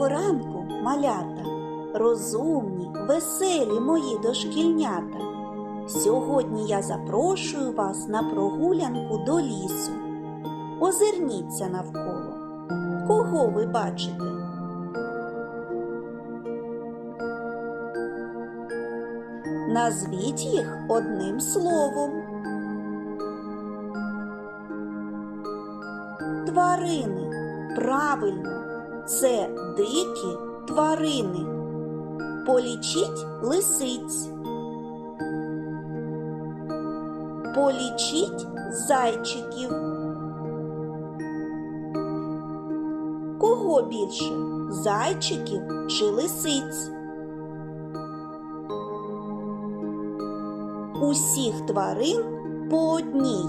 Доброго ранку, малята, розумні, веселі мої дошкільнята. Сьогодні я запрошую вас на прогулянку до лісу. Озирніться навколо. Кого ви бачите? Назвіть їх одним словом. Тварини. Правильно, це дикі тварини. Полічіть лисиць. Полічіть зайчиків. Кого більше? Зайчиків чи лисиць? Усіх тварин по одній,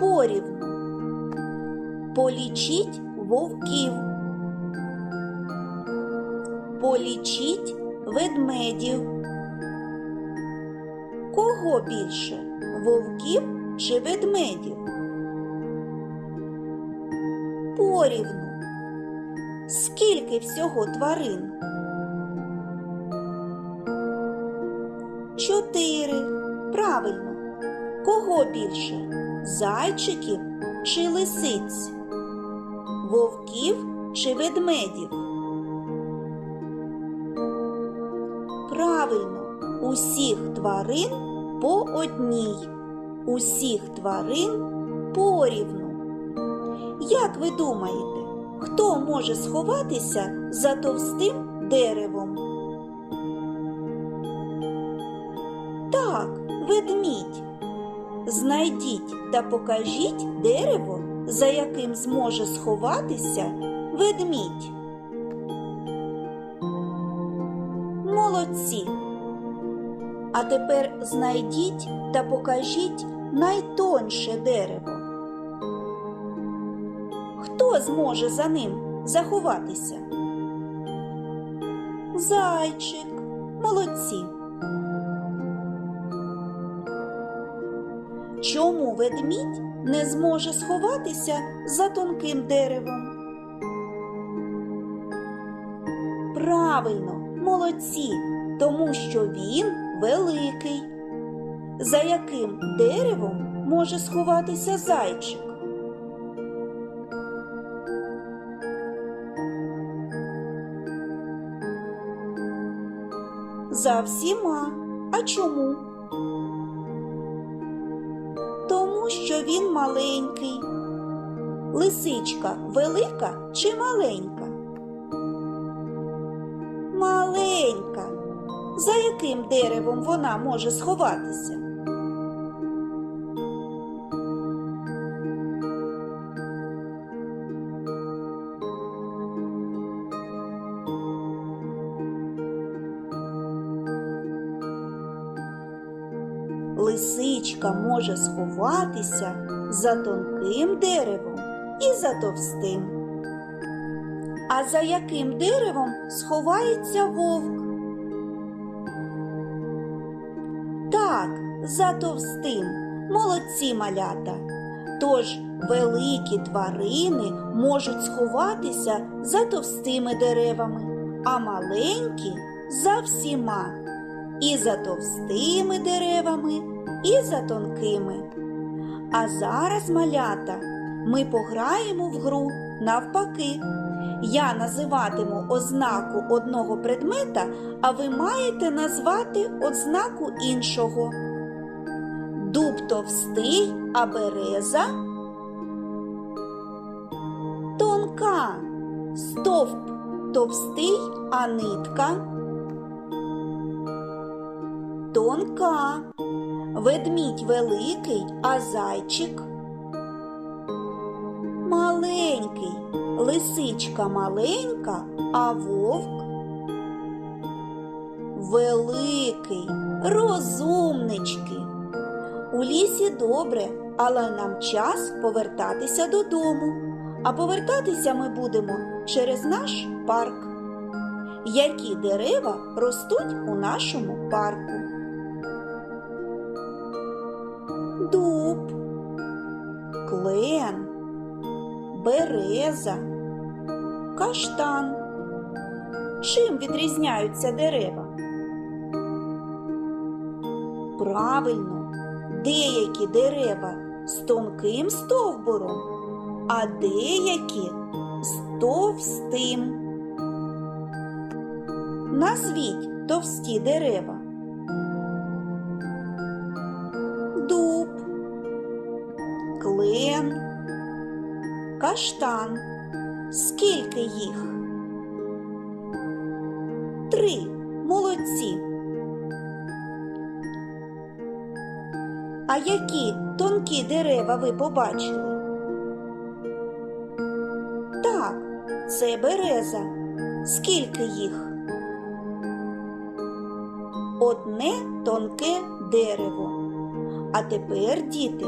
порівну. Полічіть вовків. Полічіть ведмедів. Кого більше? Вовків чи ведмедів? Порівну. Скільки всього тварин? Чотири. Правильно. Кого більше? Зайчиків чи лисиць? Вовків чи ведмедів? Правильно, усіх тварин по одній, усіх тварин порівну. Як ви думаєте, хто може сховатися за товстим деревом? Так, ведмідь. Знайдіть та покажіть дерево, за яким зможе сховатися ведмідь. Молодці. А тепер знайдіть та покажіть найтонше дерево. Хто зможе за ним заховатися? Зайчик. Молодці. Чому ведмідь не зможе сховатися за тонким деревом? Правильно, молодці, тому що він великий. За яким деревом може сховатися зайчик? За всіма. А чому? Тому що він маленький. Лисичка велика чи маленька? За яким деревом вона може сховатися? Лисичка може сховатися за тонким деревом і за товстим. А за яким деревом сховається вовк? За товстим. Молодці малята. Тож великі тварини можуть сховатися за товстими деревами, а маленькі за всіма. І за товстими деревами, і за тонкими. А зараз, малята, ми пограємо в гру навпаки. Я називатиму ознаку одного предмета, а ви маєте назвати ознаку іншого. Дуб товстий, а береза тонка, стовп товстий, а нитка тонка, ведмідь великий, а зайчик маленький, лисичка маленька, а вовк великий, розумнички. У лісі добре, але нам час повертатися додому. А повертатися ми будемо через наш парк. Які дерева ростуть у нашому парку? Дуб, клен, береза, каштан, Чим відрізняються дерева? Правильно, деякі дерева з тонким стовбуром, а деякі з товстим. Назвіть товсті дерева. Дуб, клен, каштан. Скільки їх? Три. Молодці. А які тонкі дерева ви побачили? Так, це береза. Скільки їх? Одне тонке дерево. А тепер, діти,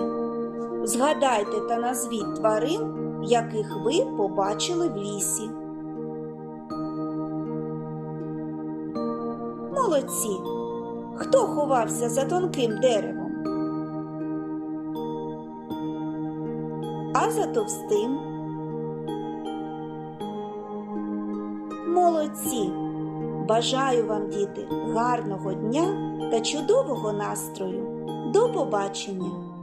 згадайте та назвіть тварин, яких ви побачили в лісі. Молодці. Хто ховався за тонким деревом? А за товстим? Молодці! Бажаю вам, діти, гарного дня та чудового настрою. До побачення!